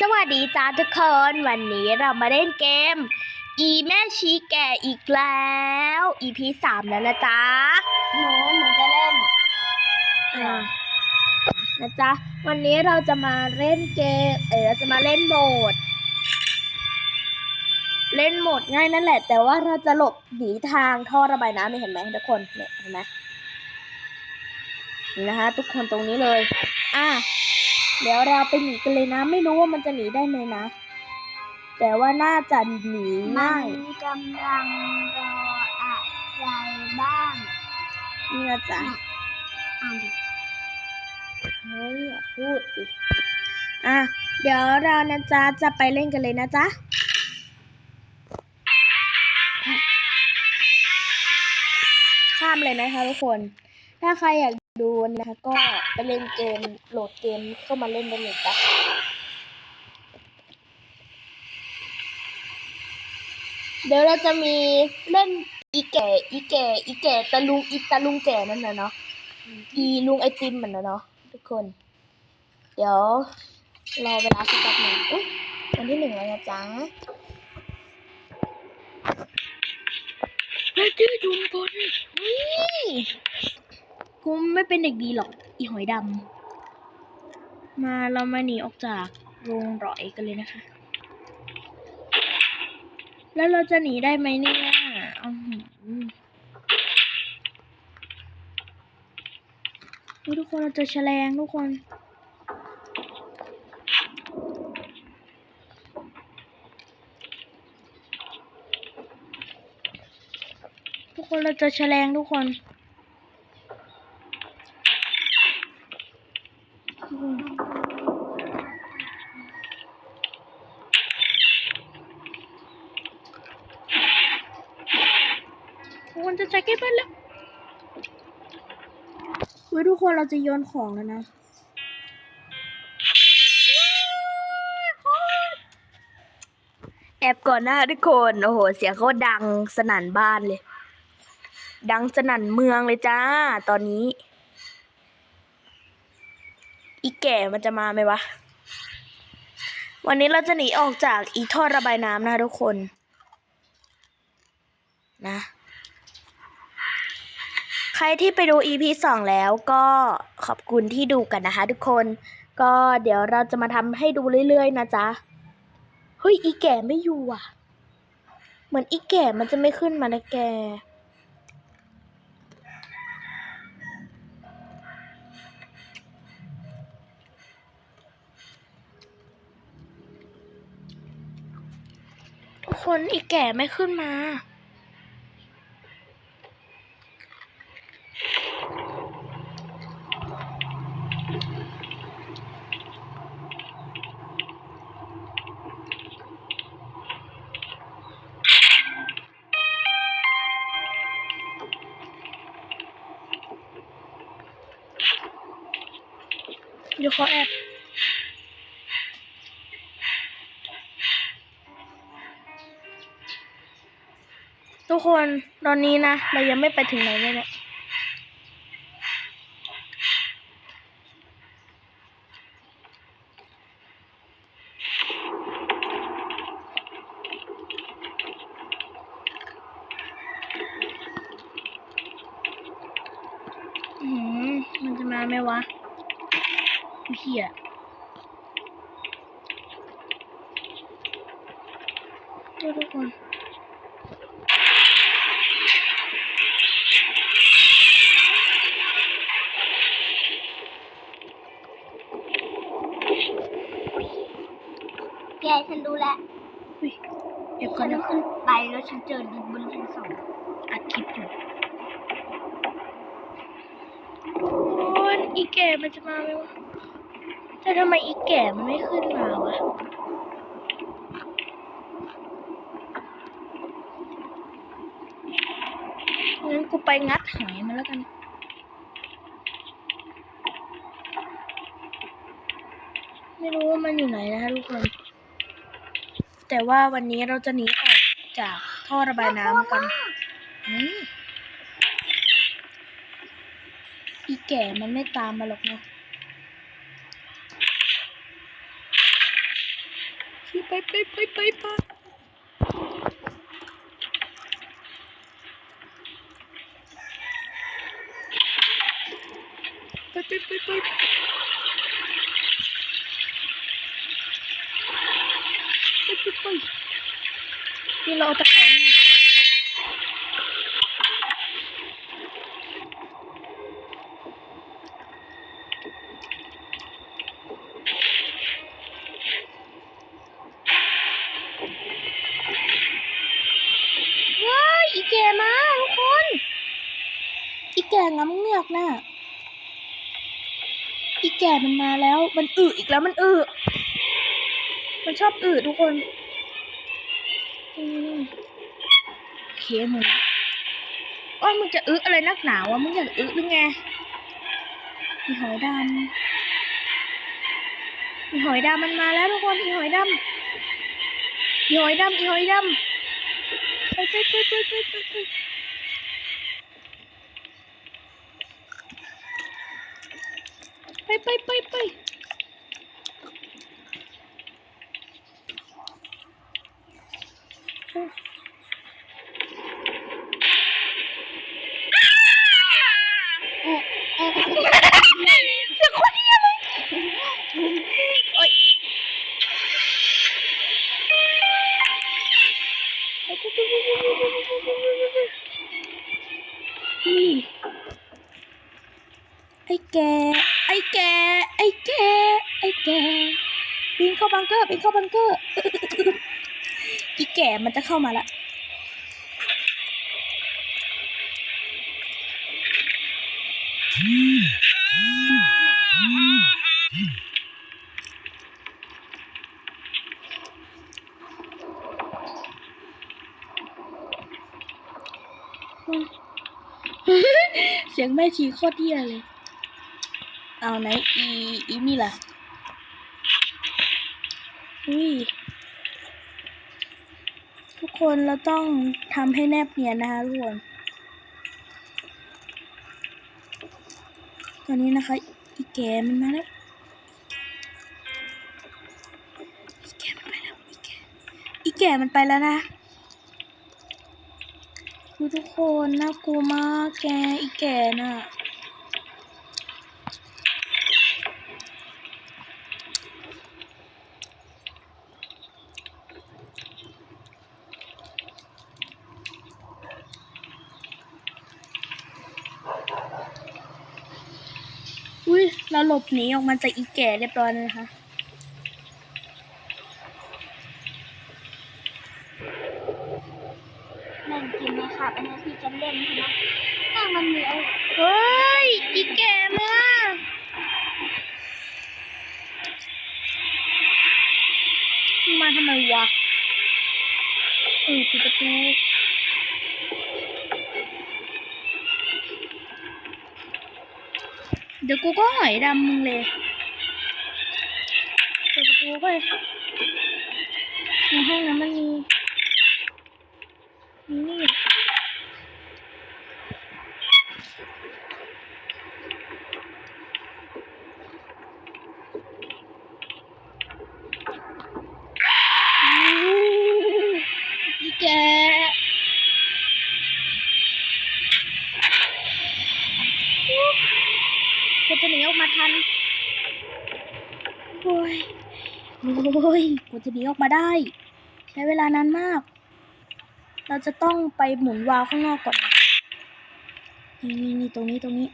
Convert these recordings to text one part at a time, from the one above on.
สวัสดีจ้าทุกคน วันนี้เรามาเล่นเกม อีแม่ชีแก่อีกแล้ว EP สามแล้วนะจ๊ะหนูหนูจะเล่นอ่านะจ๊ะ วันนี้เราจะมาเล่นเกม เออเราจะมาเล่นโหมด เล่นโหมดง่ายนั่นแหละ แต่ว่าเราจะหลบหนีทางท่อระบายน้ำนี่เห็นไหมทุกคนเนี่ยเห็นไหมนี่นะคะทุกคนตรงนี้เลย อะ เดี๋ยวเราไปหนีกันเลยนะ ไม่รู้ว่ามันจะหนีได้ไหมนะ แต่ว่าน่าจะหนีมัง่ายนกำลังรออะไรบ้างนี่นะจ๊ะอ่านดิเฮ้ยอย่าพูดดิอะเดี๋ยวเรานะจ๊ะจะไปเล่นกันเลยนะจ๊ะข้ามเลยนะคะทุกคน ถ้าใครอยาก ดูนะคะก็ไปเล่นเกมโหลดเกมเข้ามาเล่นได้เลยจ้ะเดี๋ยวเราจะมีเล่นอีแก่ อีแก่ อีแก่ตะลุง อีตะลุงแก่นั่นนะเนาะ อีลุงไอติมเหมือนนะเนาะทุกคน เดี๋ยวรอเวลาสักแป๊บหนึ่งอุ๊ยวันที่หนึ่งแล้วนะจ๊ะเฮ้ยชื่อจุมพลเฮ้ยกูไม่เป็นเด็กดีหรอก อีหอยดำ มาเรามาหนีออกจากโรงรอยกันเลยนะคะ แล้วเราจะหนีได้ไหมเนี่ยอื้อหือนี่ทุกคนเราเจอแฉลงทุกคนทุกคนเราเจอแฉลงทุกคนทุกคนทุกคนจะใช้เก็บบ้านแล้ว เฮ้ยทุกคนเราจะโยนของแล้วนะแอบก่อนหน้าทุกคน โอ้โห เสียงเขาดังสนั่นบ้านเลย ดังสนั่นเมืองเลยจ้า ตอนนี้ อีแก่มันจะมาไหมวะ วันนี้เราจะหนีออกจากอีท่อระบายน้ำนะทุกคน นะ ใครที่ไปดู EP สองแล้วก็ขอบคุณที่ดูกันนะคะทุกคน ก็เดี๋ยวเราจะมาทำให้ดูเรื่อยๆ นะจ๊ะ เฮ้ย อีแก่ไม่อยู่อะ เหมือนอีแก่มันจะไม่ขึ้นมานะแก ทุกคนอีแก่ไม่ขึ้นมา ขอแอบทุกคนตอนนี้นะ เรายังไม่ไปถึงไหนเลยเนี่ยอืมมันจะมาไหมวะ เฮียเดี๋ยวทุกคนแกฉันดูแลวอุ้ยเดี๋ยวก่ฉัอนนนะขึ้นไปแล้วฉันเจอดินบนชั้นสองอัดคลิปอยู่โอ้ยอีแก่มันจะมาไหมวะ แต่ทำไมอีแก่มันไม่ขึ้นมาวะงั้นกูไปงัดหายมาแล้วกัน ไม่รู้ว่ามันอยู่ไหนนะทุกคน แต่ว่าวันนี้เราจะหนีออกจากท่อระบายน้ำกันอืมอีแก่มันไม่ตามมาหรอกนะ ขี่ ไปไปไปไปไปไปไปไปไปไปไปไปนี่เราเอาตะขอนี่ อีแก่มันมาแล้ว มันอึอีกแล้วมันอึมันชอบอึทุกคนนี่นี่เคมึงโอ้ยมึงจะอึอะไรนักหนาวะมึงอยากอึหรือไงอีหอยดำอีหอยดำมันมาแล้วทุกคนอีหอยดำอีหอยดำอีหอยดำไปไปไปไปไปไป Pay, pay, pay, pay. Oh. าบังเกอร์ไปเข้าบังเกอร์อีแก่มันจะเข้ามาละเสียงแม่ชีโคตรเที่ยเลย เอาไหนอีอีนี่ล่ะ อุ้ยทุกคนเราต้องทำให้แนบเนียนนะคะทุกคนตอนนี้นะคะ อีแกมันมาแล้วอีแกมันไปแล้วอีแกอีแกมันไปแล้วนะคือทุกคนน่ากลัวมากแกอีแกน่ะ เราหลบหนีออกมาจากอีแก่เรียบร้อยเลยนะคะแม่งกินไหมครับอันนี้ที่จะเล่นใช่ไหมแม่งมันมีไอ้เฮ้ย อีแก่มามาทำไมวะเออปิดประตู เดี๋ยวกูก็หอยดำมึงเลยเปิดประตูไปในห้องนั้นมันมีมีนี่ อ้ยกูจะหนีออกมาได้ ใช้เวลานานมาก เราจะต้องไปหมุนวาล์วข้างนอกก่อน นี่นี่นี่ตรงนี้ตรงนี้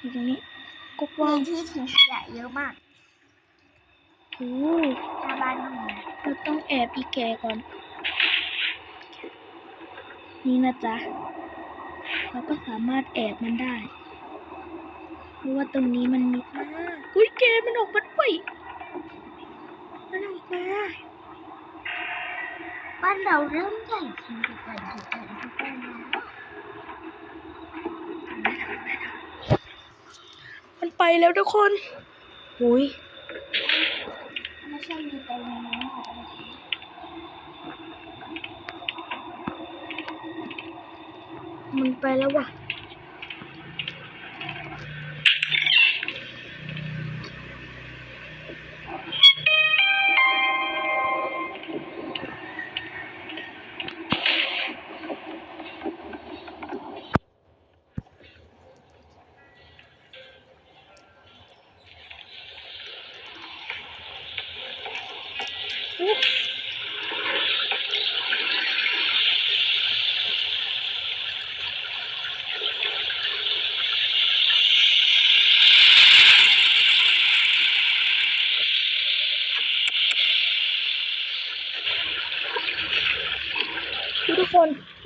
นี่ตรงนี้กกมีวางที่ทิ้งขยะเยอะมากโอ้หน้าบ้านนี่เราต้องแอบอีแกก่อน นี่นะจ๊ะ เราก็สามารถแอบมันได้ เพราะว่าตรงนี้มันมิดมาก อุ้ยแกมันออกมาด้วย มันออกมาบ้านเราเริ่มใหญ่ขึ้นทุกวันทุกวันทุกวันแล้วมันไปแล้วทุกคนอุ้ยไม่ใช่มีแต่ในนี้อมันไปแล้วว่ะ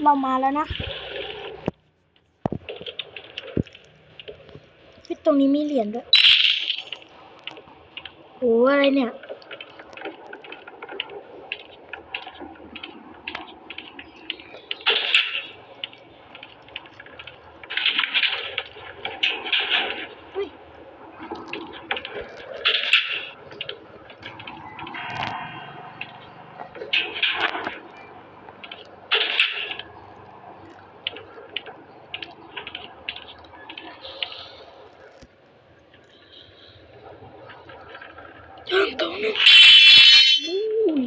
เรามาแล้วนะพี่ตรงนี้มีเหรียญด้วยโอ้อะไรเนี่ยอุ๊ยทางตรงนั้นอุ้ย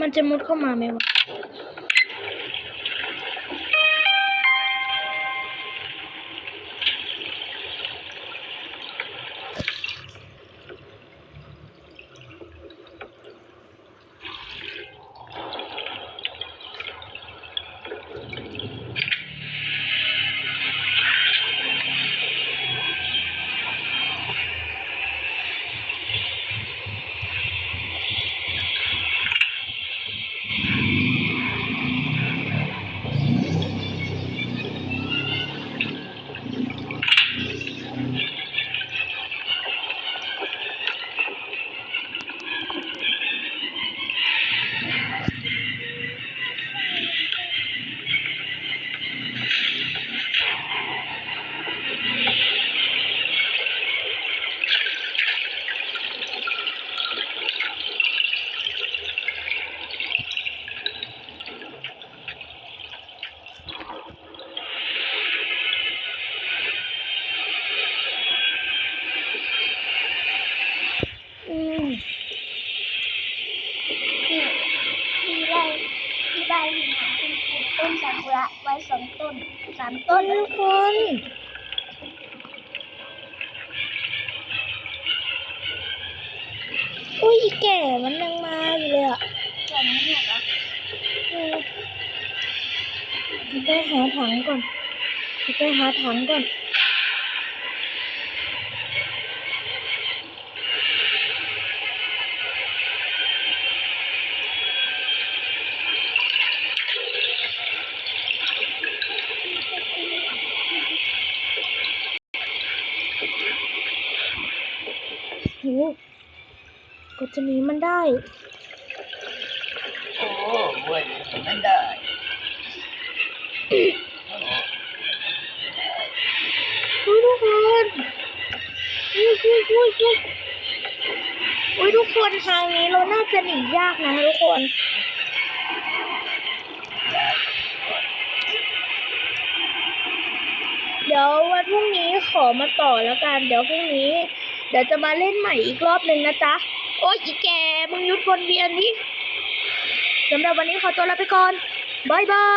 มันจะมุดเข้ามาไหมวะ ต้นซากุระไว้สองต้นสามต้นทุกคนอุ้ยอีแก่มันยังมาอยู่เลยอะแค่นี้เนี่ยเหรอเออไปหาถังก่อนไปหาถังก่อน โหก็ จะหนีมันได้ โอ้เว้ยผมไม่ได้โอ้อุ้ยทุกคนอุ้ยอุ้ยอุ้ยอุ้ยอุ้ยทุกคนทางนี้เราน่าจะหนียากนะทุกคนเดี๋ยววันพรุ่งนี้ขอมาต่อแล้วกัน เดี๋ยวพรุ่งนี้ เดี๋ยวจะมาเล่นใหม่อีกรอบหนึ่งนะจ๊ะ โอ้ยอีแกมึงยุดวนเวียนดิสำหรับวันนี้ขอตัวลาไปก่อนบายบาย